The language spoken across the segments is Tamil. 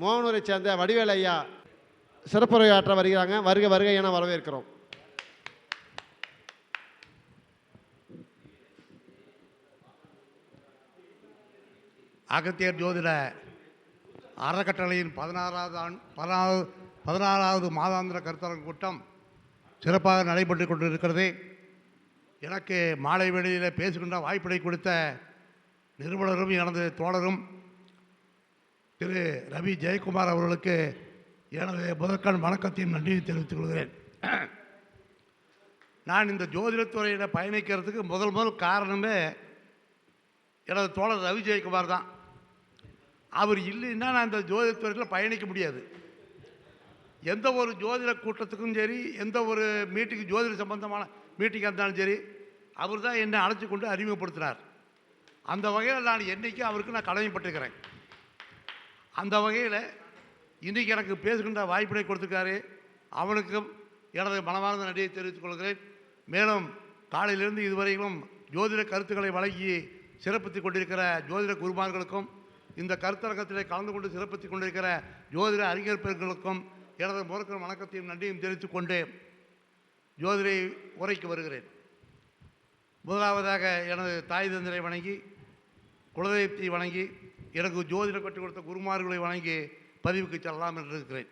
மோகனூரை சேர்ந்த வடிவேல் ஐயா சிறப்புரையாற்ற வருகிறாங்க. வருக வருக என வரவேற்கிறோம். அகத்தியர் ஜோதிட அறக்கட்டளையின் பதினாறாவது ஆண் பதினாறு பதினாறாவது மாதாந்திர கருத்தரங்க கூட்டம் சிறப்பாக நடைபெற்று கொண்டிருக்கிறது. எனக்கு மாலை வேளையில் பேசுகின்ற வாய்ப்பினை கொடுத்த நிறுவனரும் எனது தோழரும் திரு ரவி ஜெயக்குமார் அவர்களுக்கு எனது முதற்கண் வணக்கத்தையும் நன்றியை தெரிவித்துக் கொள்கிறேன். நான் இந்த ஜோதிடத்துறையில் பயணிக்கிறதுக்கு முதல் முதல் காரணமே எனது தோழர் ரவி ஜெயக்குமார் தான். அவர் இல்லைன்னா நான் இந்த ஜோதிடத்துறையில் பயணிக்க முடியாது. எந்த ஒரு ஜோதிட கூட்டத்துக்கும் சரி எந்த ஒரு மீட்டிங் ஜோதிட சம்பந்தமான மீட்டிங்காக இருந்தாலும் சரி அவர் தான் என்னை அழைச்சி கொண்டு அறிமுகப்படுத்தினார். அந்த வகையில் நான் என்றைக்கும் அவருக்கு நான் கடமைப்பட்டுக்கிறேன் அந்த வகையில் இன்றைக்கி எனக்கு பேசுகின்ற வாய்ப்பினை கொடுத்துருக்காரு. அவனுக்கும் எனது மனமார்ந்த நன்றியை தெரிவித்துக் கொள்கிறேன். மேலும் காலையிலிருந்து இதுவரையிலும் ஜோதிட கருத்துக்களை வழங்கி சிறப்பித்துக் கொண்டிருக்கிற ஜோதிட குருமார்களுக்கும் இந்த கருத்தரங்கத்தில் கலந்து கொண்டு சிறப்பித்துக் கொண்டிருக்கிற ஜோதிட அறிஞர் பெருக்களுக்கும் எனது முறக்கிற வணக்கத்தையும் நன்றியும் தெரிவித்துக் கொண்டு ஜோதிடை உரைக்கு வருகிறேன். முதலாவதாக எனது தாய் தந்திரை வணங்கி குலதெய்வத்தை வணங்கி எனக்கு ஜோதிடம் கற்றுக் கொடுத்த குருமார்களை வணங்கி பதிவுக்கு செல்லலாம் என்று இருக்கிறேன்.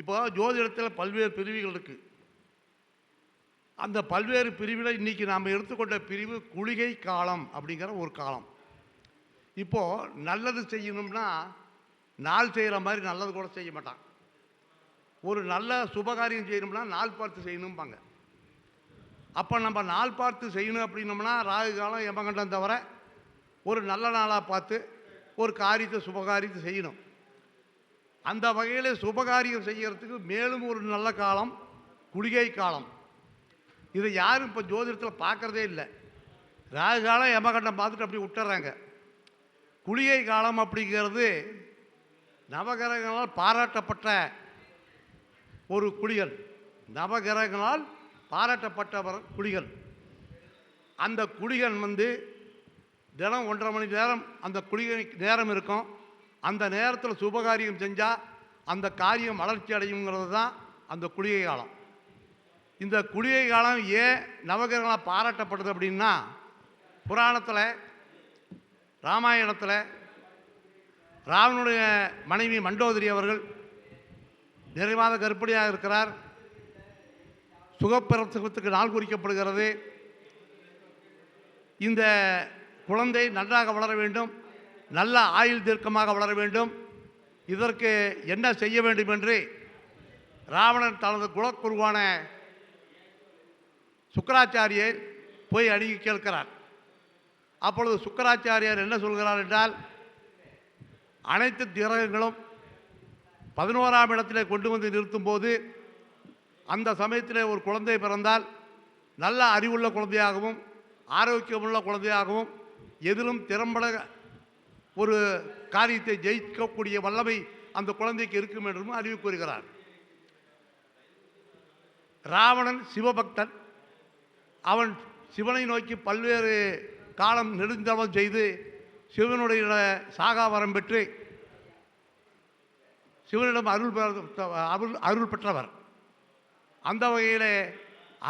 இப்போ ஜோதிடத்தில் பல்வேறு பிரிவுகள் இருக்குது அந்த பல்வேறு பிரிவில் இன்றைக்கி நாம் எடுத்துக்கொண்ட பிரிவு குளிகை காலம் அப்படிங்கிற ஒரு காலம். இப்போது நல்லது செய்யணும்னா நாள் செய்கிற மாதிரி நல்லது கூட செய்ய மாட்டான் ஒரு நல்ல சுபகாரியம் செய்யணும்னா நாள் பார்த்து செய்யணும்பாங்க. அப்போ நம்ம நாள் பார்த்து செய்யணும் அப்படின்னோம்னா ராகு காலம் எமகண்டம் தவிர ஒரு நல்ல நாளாக பார்த்து ஒரு காரியத்தை சுபகாரியத்தை செய்யணும். அந்த வகையில் சுபகாரியம் செய்கிறதுக்கு மேலும் ஒரு நல்ல காலம் குளிகை காலம். இதை யாரும் இப்போ ஜோதிடத்தில் பார்க்குறதே இல்லை. ராகு காலம் யமகண்டம் பார்த்துட்டு அப்படி விட்டுறாங்க குளிகை காலம் அப்படிங்கிறது நவகிரகங்களால் பாராட்டப்பட்ட ஒரு குளிகள் நவகிரகங்களால் பாராட்டப்பட்டவர் குளிகள் அந்த குளிகன் வந்து தினம் ஒன்றரை மணி நேரம் அந்த குளிகை நேரம் இருக்கும். அந்த நேரத்தில் சுபகாரியம் செஞ்சால் அந்த காரியம் வளர்ச்சி அடையுங்கிறது தான் அந்த குளிகை காலம். இந்த குளிகை காலம் ஏன் நவகிரகங்களால் பாராட்டப்படுது அப்படின்னா புராணத்தில் ராமாயணத்தில் ராவனுடைய மனைவி மண்டோதரி அவர்கள் நிறைவாத கர்ப்பிணியாக இருக்கிறார். சுகப்பிரசவத்துக்கு நாள் குறிக்கப்படுகிறது. இந்த குழந்தை நன்றாக வளர வேண்டும். நல்ல ஆயுள் தீர்க்கமாக வளர வேண்டும். இதற்கு என்ன செய்ய வேண்டும் என்று ராவணன் தனது குலக்குருவான சுக்கராச்சாரியை போய் அணுகி கேட்கிறார். அப்பொழுது சுக்கராச்சாரியார் என்ன சொல்கிறார் என்றால் அனைத்து கிரகங்களும் பதினோராம் இடத்திலே கொண்டு வந்து நிறுத்தும்போது அந்த சமயத்தில் ஒரு குழந்தை பிறந்தால் நல்ல அறிவுள்ள குழந்தையாகவும் ஆரோக்கியமுள்ள குழந்தையாகவும் எதிலும் திறம்பட ஒரு காரியத்தை ஜெயிக்கக்கூடிய வல்லமை அந்த குழந்தைக்கு இருக்கும் என்றும் அறிவு கூறுகிறார். ராவணன் சிவபக்தன். அவன் சிவனை நோக்கி பல்வேறு காலம் நெடுந்தவம் செய்து சிவனுடைய சாகாவரம் பெற்று சிவனிடம் அருள் அருள் அருள் பெற்றவர். அந்த வகையில்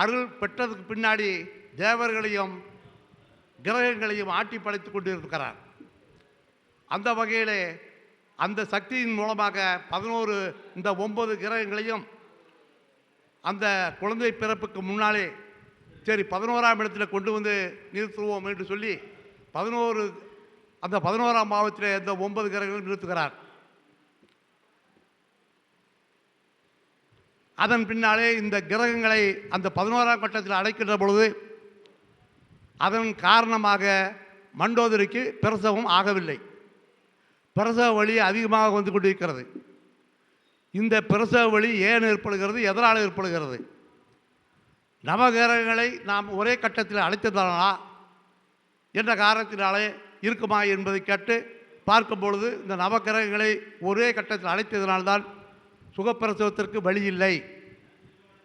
அருள் பெற்றதுக்கு பின்னாடி தேவர்களையும் கிரகங்களையும் ஆட்டி படைத்து கொண்டிருக்கிறார். அந்த வகையில் அந்த சக்தியின் மூலமாக பதினோரு இந்த ஒன்பது கிரகங்களையும் அந்த குழந்தை பிறப்புக்கு முன்னாலே சரி பதினோராம் இடத்துல கொண்டு வந்து நிறுத்துவோம் என்று சொல்லி பதினோரு அந்த பதினோராம் பாவத்தில் இந்த ஒன்பது கிரகங்களும் நிறுத்துகிறார். அதன் பின்னாலே இந்த கிரகங்களை அந்த பதினோராம் கட்டத்தில் அடைக்கின்ற பொழுது அதன் காரணமாக மண்டோதரிக்கு பிரசவம் ஆகவில்லை. பிரசவ வழி அதிகமாக வந்து கொண்டிருக்கிறது. இந்த பிரசவ வழி ஏன் ஏற்படுகிறது? எதனால் ஏற்படுகிறது? நவகிரகங்களை நாம் ஒரே கட்டத்தில் அழைத்ததானா என்ற காரணத்தினாலே இருக்குமா என்பதை கேட்டு பார்க்கும் பொழுது இந்த நவகிரகங்களை ஒரே கட்டத்தில் அழைத்ததினால்தான் சுகப்பிரசவத்திற்கு வழி இல்லை.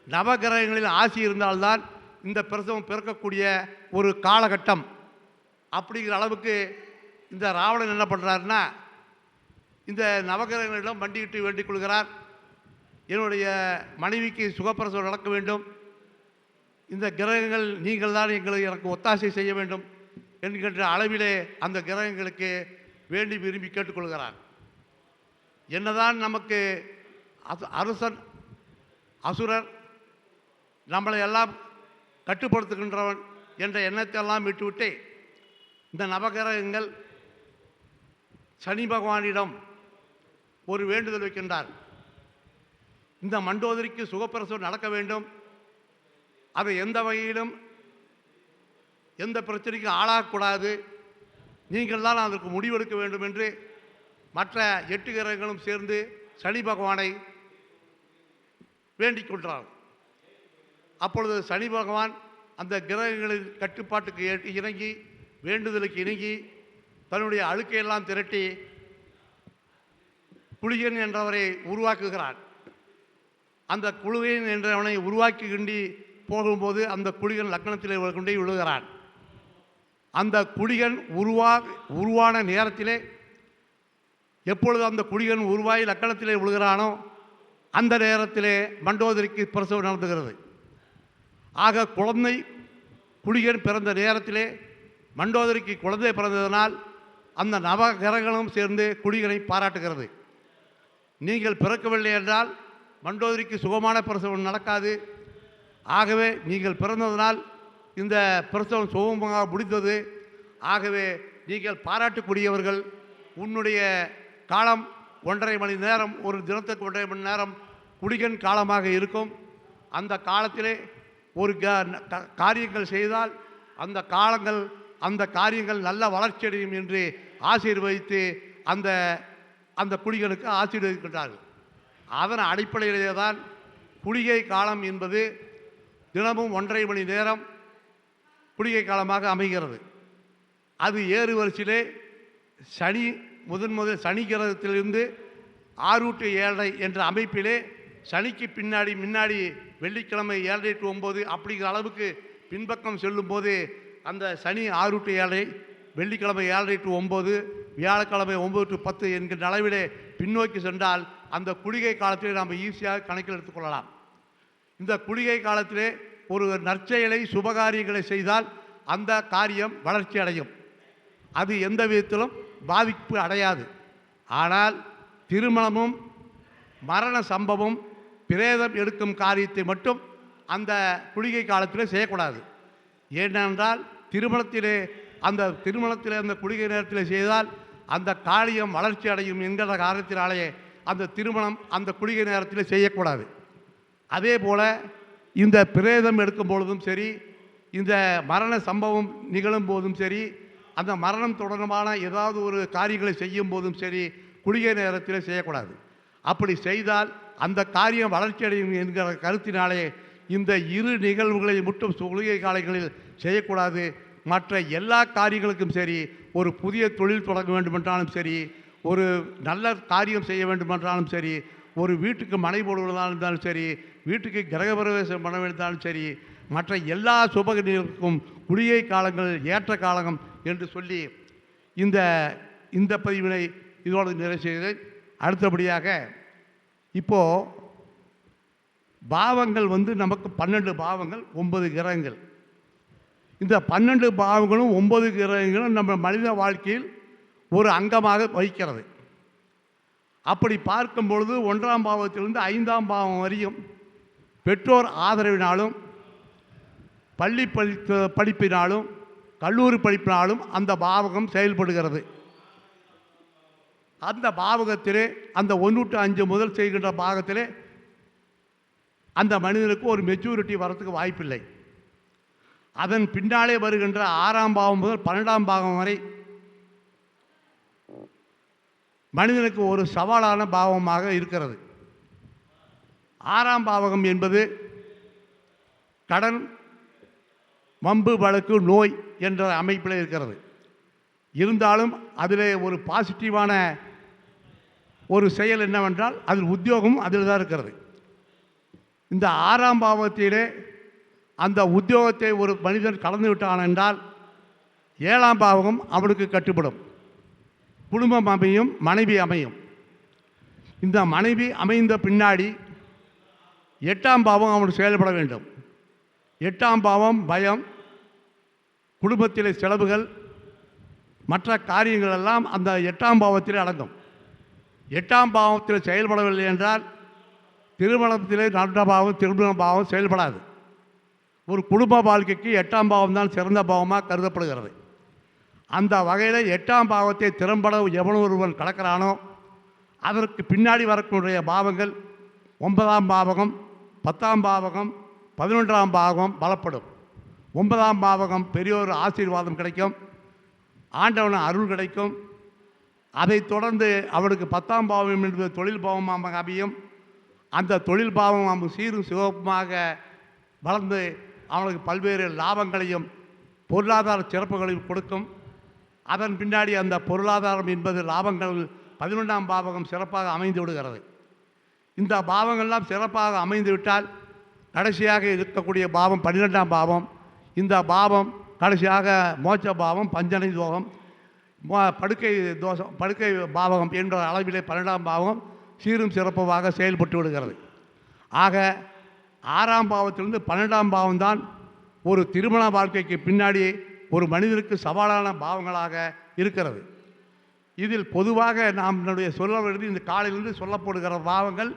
நவகிரகங்களில் ஆசி இருந்தால்தான் இந்த பிரசவம் பிறக்கக்கூடிய ஒரு காலகட்டம் அப்படிங்கிற அளவுக்கு இந்த ராவணன் என்ன பண்ணுறாருன்னா இந்த நவகிரகங்களிடம் மண்டியிட்டு வேண்டிக் கொள்கிறார். என்னுடைய மனைவிக்கு சுகப்பிரசவம் நடக்க வேண்டும். இந்த கிரகங்கள் நீங்கள் தான் எங்களை எனக்கு ஒத்தாசை செய்ய வேண்டும் என்கின்ற அளவிலே அந்த கிரகங்களுக்கு வேண்டி விரும்பி கேட்டுக்கொள்கிறார் என்னதான் நமக்கு அச- அரசன் அசுரர் நம்மளை எல்லாம் கட்டுப்படுத்துகின்றவன் என்ற எண்ணத்தையெல்லாம் விட்டுவிட்டு இந்த நவகிரகங்கள் சனி பகவானிடம் ஒரு வேண்டுதல் வைக்கின்றார். இந்த மண்டோதரிக்கு சுகப்பிரசவம் நடக்க வேண்டும். அதை எந்த வகையிலும் எந்த பிரச்சனைக்கும் ஆளாகக்கூடாது. நீங்கள் தான் அதற்கு முடிவெடுக்க வேண்டும் என்று மற்ற எட்டு கிரகங்களும் சேர்ந்து சனி பகவானை வேண்டிக் கொள்கிறார்கள். அப்பொழுது சனி பகவான் அந்த கிரகங்களின் கட்டுப்பாட்டுக்கு ஏ- இணங்கி வேண்டுதலுக்கு இணங்கி தன்னுடைய அழுக்கையெல்லாம் திரட்டி குளிகன் என்றவரை உருவாக்குகிறான். அந்த குழுவின் என்றவனை உருவாக்கி கிண்டி போகும்போது அந்த குளிகன் லக்னத்திலே கொண்டே விழுகிறான். அந்த குளிகன் உருவா உருவான நேரத்திலே எப்பொழுது அந்த குளிகன் உருவாகி லக்கணத்திலே விழுகிறானோ அந்த நேரத்திலே மண்டோதரிக்கு பிரசவம் நடந்துகிறது. ஆக குழந்தை குளிகன் பிறந்த நேரத்திலே மண்டோதரிக்கு குழந்தை பிறந்ததனால் அந்த நவகிரகங்களும் சேர்ந்து குடிகளை பாராட்டுகிறது. நீங்கள் பிறக்கவில்லை என்றால் மண்டோதரிக்கு சுகமான பிரசவம் நடக்காது. ஆகவே நீங்கள் பிறந்ததனால் இந்த பிரசவம் சுகமாக முடிந்தது. ஆகவே நீங்கள் பாராட்டக்கூடியவர்கள் உன்னுடைய காலம் ஒன்றரை மணி நேரம் ஒரு தினத்துக்கு ஒன்றரை மணி நேரம் குடிகன் காலமாக இருக்கும். அந்த காலத்திலே ஒரு க- காரியங்கள் செய்தால் அந்த காலங்கள் அந்த காரியங்கள் நல்ல வளர்ச்சியடையும் என்று ஆசீர்வதித்து அந்த அந்த குடிகளுக்கு ஆசீர்வதிக்கின்றார்கள். அதன் அடிப்படையிலே தான் குளிகை காலம் என்பது தினமும் ஒன்றரை மணி நேரம் குளிகை காலமாக அமைகிறது. அது ஏறு வரிசையிலே சனி முதன் முதல் சனி கிரகத்திலிருந்து ஆறு டு ஏழரை என்ற அமைப்பிலே சனிக்கு பின்னாடி முன்னாடி வெள்ளிக்கிழமை ஏழரை டு ஒம்பது அப்படிங்கிற அளவுக்கு பின்பக்கம் செல்லும்போது அந்த சனி ஆறு டு ஏழை வெள்ளிக்கிழமை ஏழரை டு ஒம்பது வியாழக்கிழமை ஒம்பது டு பத்து என்கின்ற அளவிலே பின்னோக்கி சென்றால் அந்த குளிகை காலத்திலே நாம் ஈஸியாக கணக்கில் எடுத்துக்கொள்ளலாம் இந்த குளிகை காலத்திலே ஒரு நற்செயலை சுபகாரியங்களை செய்தால் அந்த காரியம் வளர்ச்சி அடையும். அது எந்த விதத்திலும் பாதிப்பு அடையாது. ஆனால் திருமணமும் மரண சம்பவம் பிரேதம் எடுக்கும் காரியத்தை மட்டும் அந்த குளிகை காலத்தில் செய்யக்கூடாது. ஏனென்றால் திருமணத்திலே அந்த திருமணத்தில் அந்த குளிகை நேரத்தில் செய்தால் அந்த காளியம் வளர்ச்சி அடையும் என்கிற காரணத்தினாலேயே அந்த திருமணம் அந்த குளிகை நேரத்தில் செய்யக்கூடாது. அதே போல் இந்த பிரேதம் எடுக்கும் பொழுதும் சரி இந்த மரண சம்பவம் நிகழும் போதும் சரி அந்த மரணம் தொடர்பான ஏதாவது ஒரு காரியங்களை செய்யும் போதும் சரி குளிகை நேரத்தில் செய்யக்கூடாது. அப்படி செய்தால் அந்த காரியம் வளர்ச்சி அடையும் என்கிற கருத்தினாலே இந்த இரு நிகழ்வுகளை மட்டும் குளிகை காலங்களில் செய்யக்கூடாது. மற்ற எல்லா காரியங்களுக்கும் சரி ஒரு புதிய தொழில் தொடங்க வேண்டுமென்றாலும் சரி ஒரு நல்ல காரியம் செய்ய வேண்டுமென்றாலும் சரி ஒரு வீட்டுக்கு மனை போடுவதாக இருந்தாலும் சரி வீட்டுக்கு கிரகப்பிரவேசம் பண்ண வேண்டியிருந்தாலும் சரி மற்ற எல்லா சுபகிரிகளுக்கும் குளிகை காலங்கள் ஏற்ற காலம் என்று சொல்லி இந்த இந்த பதிவினை இதோடு நிறைவு செய்தேன் அடுத்தபடியாக இப்போது பாவங்கள் வந்து நமக்கு பன்னெண்டு பாவங்கள் ஒன்பது கிரகங்கள். இந்த பன்னெண்டு பாவங்களும் ஒன்பது கிரகங்களும் நம்ம மனித வாழ்க்கையில் ஒரு அங்கமாக வகிக்கிறது. அப்படி பார்க்கும் பொழுது ஒன்றாம் பாவத்திலிருந்து ஐந்தாம் பாவம் வரையும் பெற்றோர் ஆதரவினாலும் பள்ளி படிப்பு படிப்பினாலும் கல்லூரி படிப்பினாலும் அந்த பாவகம் செயல்படுகிறது. அந்த பாவகத்திலே அந்த ஒன்று அஞ்சு முதல் செய்கின்ற பாகத்திலே அந்த மனிதனுக்கு ஒரு மெச்சூரிட்டி வரத்துக்கு வாய்ப்பில்லை. அதன் பின்னாலே வருகின்ற ஆறாம் பாவம் முதல் பன்னெண்டாம் பாகம் வரை மனிதனுக்கு ஒரு சவாலான பாவமாக இருக்கிறது. ஆறாம் பாவகம் என்பது கடன் வம்பு வழக்கு நோய் என்ற அமைப்பில் இருக்கிறது. இருந்தாலும் அதில் ஒரு பாசிட்டிவான ஒரு செயல் என்னவென்றால் அதில் உத்தியோகம் அதில் தான் இருக்கிறது. இந்த ஆறாம் பாவத்திலே அந்த உத்தியோகத்தை ஒரு மனிதன் கலந்து விட்டான் என்றால் ஏழாம் பாவகம் அவனுக்கு கட்டுப்படும். குடும்பம் அமையும் மனைவி அமையும். இந்த மனைவி அமைந்த பின்னாடி எட்டாம் பாவம் அவனுக்கு செயல்பட வேண்டும். எட்டாம் பாவம் பயம் குடும்பத்திலே செலவுகள் மற்ற காரியங்கள் எல்லாம் அந்த எட்டாம் பாவத்திலே அடங்கும். எட்டாம் பாவத்தில் செயல்படவில்லை என்றால் திருமணத்திலே நல்ல பாவம் திருமண பாவம் செயல்படாது. ஒரு குடும்ப வாழ்க்கைக்கு எட்டாம் பாவம் தான் சிறந்த பாவமாக கருதப்படுகிறது. அந்த வகையில் எட்டாம் பாவத்தை திறம்பட எவன் ஒருவன் கலக்கிறானோ அதற்கு பின்னாடி வரக்கூடிய பாவங்கள் ஒன்பதாம் பாவகம் பத்தாம் பாவகம் பதினொன்றாம் பாவகம் பலப்படும். ஒன்பதாம் பாவகம் பெரியோர் ஆசீர்வாதம் கிடைக்கும் ஆண்டவன அருள் கிடைக்கும் அதைத் தொடர்ந்து அவனுக்கு பத்தாம் பாவம் என்பது தொழில் பாவமாக அமையும். அந்த தொழில் பாவம் அவன் சீரும் சிவப்புமாக வளர்ந்து அவனுக்கு பல்வேறு லாபங்களையும் பொருளாதார சிறப்புகளையும் கொடுக்கும். அதன் பின்னாடி அந்த பொருளாதாரம் என்பது லாபங்கள் பதினொன்றாம் பாவகம் சிறப்பாக அமைந்து விடுகிறது. இந்த பாவங்கள்லாம் சிறப்பாக அமைந்து விட்டால் கடைசியாக இருக்கக்கூடிய பாவம் பன்னிரெண்டாம் பாவம். இந்த பாவம் கடைசியாக மோட்ச பாவம் பஞ்சனை தோகம் படுக்கை தோஷம் படுக்கை பாவகம் என்ற அளவிலே பன்னெண்டாம் பாவம் சீரும் சிறப்புமாக செயல்பட்டு விடுகிறது. ஆக ஆறாம் பாவத்திலிருந்து பன்னெண்டாம் பாவம்தான் ஒரு திருமண வாழ்க்கைக்கு பின்னாடி ஒரு மனிதருக்கு சவாலான பாவங்களாக இருக்கிறது. இதில் பொதுவாக நாம் என்னுடைய சொல்ல வேண்டியது இந்த காலையிலிருந்து சொல்லப்படுகிற பாவங்கள்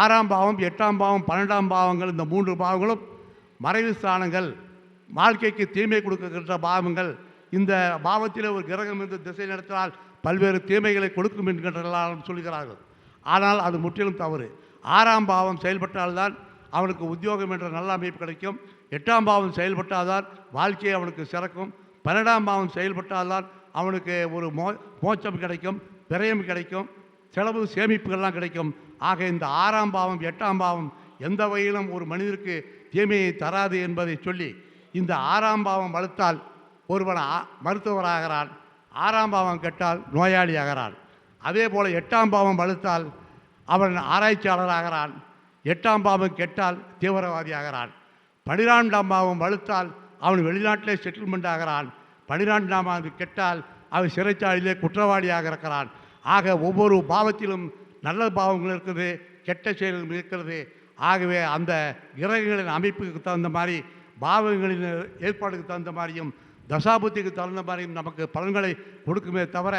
ஆறாம் பாவம் எட்டாம் பாவம் பன்னெண்டாம் பாவங்கள் இந்த மூன்று பாவங்களும் மறைவு ஸ்தானங்கள் வாழ்க்கைக்கு தீமை கொடுக்கின்ற பாவங்கள் இந்த பாவத்தில் ஒரு கிரகம் இருந்து திசை நடத்தினால் பல்வேறு தீமைகளை கொடுக்கும் என்கின்றாலும் சொல்கிறார்கள். ஆனால் அது முற்றிலும் தவறு. ஆறாம் பாவம் செயல்பட்டால்தான் அவனுக்கு உத்தியோகம் என்ற நல்ல அமைப்பு கிடைக்கும். எட்டாம் பாவம் செயல்பட்டால்தான் வாழ்க்கையை அவனுக்கு சிறக்கும். பன்னெண்டாம் பாவம் செயல்பட்டால்தான் அவனுக்கு ஒரு மோ மோச்சம் கிடைக்கும் விரயம் கிடைக்கும் செலவு சேமிப்புகள்லாம் கிடைக்கும். ஆக இந்த ஆறாம் பாவம் எட்டாம் பாவம் எந்த வகையிலும் ஒரு மனிதருக்கு தீமையை தராது என்பதை சொல்லி இந்த ஆறாம் பாவம் வளர்த்தால் ஒருவன் மருத்துவராகிறான் ஆறாம் பாவம் கெட்டால் நோயாளி ஆகிறான் அதே போல் எட்டாம் பாவம் வலுத்தால் அவன் ஆராய்ச்சியாளராகிறான். எட்டாம் பாவம் கெட்டால் தீவிரவாதி ஆகிறான் பனிரெண்டாம் பாவம் வலுத்தால் அவன் வெளிநாட்டிலே செட்டில்மெண்ட் ஆகிறான். பனிரெண்டாம் பாவம் கெட்டால் அவன் சிறைச்சாலையிலே குற்றவாளியாக இருக்கிறான் ஆக ஒவ்வொரு பாவத்திலும் நல்ல பாவங்கள் இருக்குது கெட்ட செயல்கள் இருக்கிறது. ஆகவே அந்த கிரகங்களின் அமைப்புக்கு தகுந்த மாதிரி பாவங்களின் ஏற்பாடுக்கு தகுந்த மாதிரியும் தசாபுத்திக்கு தகுந்த மாதிரியும் நமக்கு பலன்களை கொடுக்குமே தவிர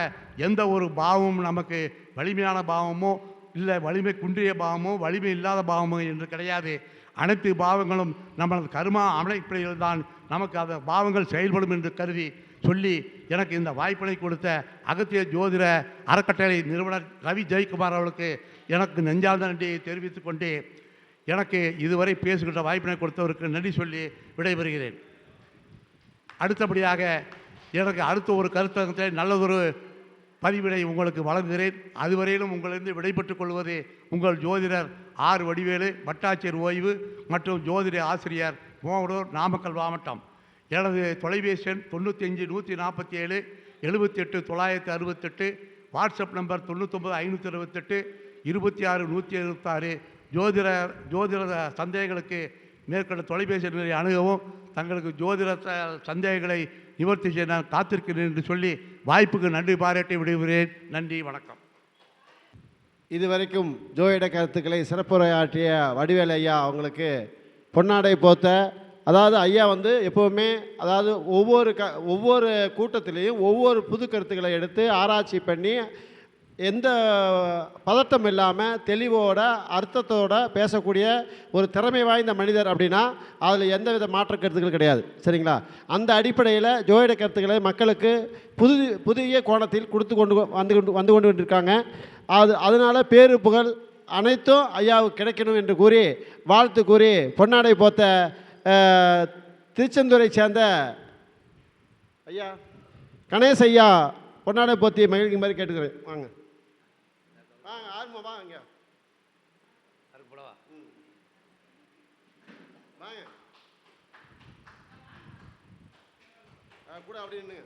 எந்த ஒரு பாவமும் நமக்கு வலிமையான பாவமோ இல்லை வலிமை குன்றிய பாவமோ வலிமை இல்லாத பாவமோ என்று கிடையாது. அனைத்து பாவங்களும் நமது கருமா அமைப்பில் தான் நமக்கு அந்த பாவங்கள் செயல்படும் என்று கருதி சொல்லி எனக்கு இந்த வாய்ப்பினை கொடுத்த அகத்திய ஜோதிட அறக்கட்டளை நிறுவனர் ரவி ஜெயக்குமார் அவர்களுக்கு எனக்கு நெஞ்சார்ந்த நன்றியை தெரிவித்துக் கொண்டு எனக்கு இதுவரை பேசுகின்ற வாய்ப்பினை கொடுத்தவருக்கு நன்றி சொல்லி விடைபெறுகிறேன். அடுத்தபடியாக எனக்கு அடுத்த ஒரு கருத்தகத்தை நல்லதொரு பதிவினை உங்களுக்கு வழங்குகிறேன். அதுவரையிலும் உங்களிருந்து விடைபெற்றுக் கொள்வது உங்கள் ஜோதிடர் ஆர். வடிவேலு வட்டாட்சியர் ஓய்வு மற்றும் ஜோதிட ஆசிரியர் மோகனூர் நாமக்கல் மாவட்டம். எனது தொலைபேசி எண் தொண்ணூற்றி அஞ்சு நூற்றி நாற்பத்தி ஏழு எழுபத்தெட்டு தொள்ளாயிரத்து தொள்ளாயிரத்தி அறுபத்தெட்டு. வாட்ஸ்அப் நம்பர் தொண்ணூற்றொம்பது ஐநூற்றி அறுபத்தெட்டு இருபத்தி ஆறு நூற்றி எழுபத்தாறு ஜோதிட ஜோதிட சந்தேகங்களுக்கு மேற்கொண்ட தொலைபேசி எண்களை அணுகவும் தங்களுக்கு ஜோதிட சந்தேகங்களை நிவர்த்தி செய்ய நான் காத்திருக்கிறேன் என்று சொல்லி வாய்ப்புக்கு நன்றி பாராட்டி விடுகிறேன். நன்றி வணக்கம். இதுவரைக்கும் ஜோயிட கருத்துக்களை சிறப்புரையாற்றிய வடிவேல் ஐயா அவங்களுக்கு பொன்னாடை போத்த அதாவது ஐயா வந்து எப்போவுமே அதாவது ஒவ்வொரு க ஒவ்வொரு கூட்டத்திலையும் ஒவ்வொரு புது கருத்துக்களை எடுத்து ஆராய்ச்சி பண்ணி எந்த பதட்டம் இல்லாமல் தெளிவோட அர்த்தத்தோட பேசக்கூடிய ஒரு திறமை வாய்ந்த மனிதர் அப்படின்னா அதில் எந்தவித மாற்று கருத்துக்கள் கிடையாது. சரிங்களா? அந்த அடிப்படையில் ஜோதிட கருத்துக்களை மக்களுக்கு புது புதிய கோணத்தில் கொடுத்து கொண்டு வந்து கொண்டு வந்து கொண்டு இருக்காங்க அது அதனால் பேரு புகழ் அனைத்தும் ஐயாவுக்கு கிடைக்கணும் என்று கூறி வாழ்த்து கூறி பொன்னாடை போத்த திருச்செந்தூரை சேர்ந்த ஐயா கணேஷ் ஐயா பொன்னாடை போத்தி மகிழ்ச்சி மாதிரி கேட்டுக்கிறேன். வாங்க. வாங்க ஆர்மா வாங்க ம். வாங்க. ஆ, கூட அப்படி நின்னுங்க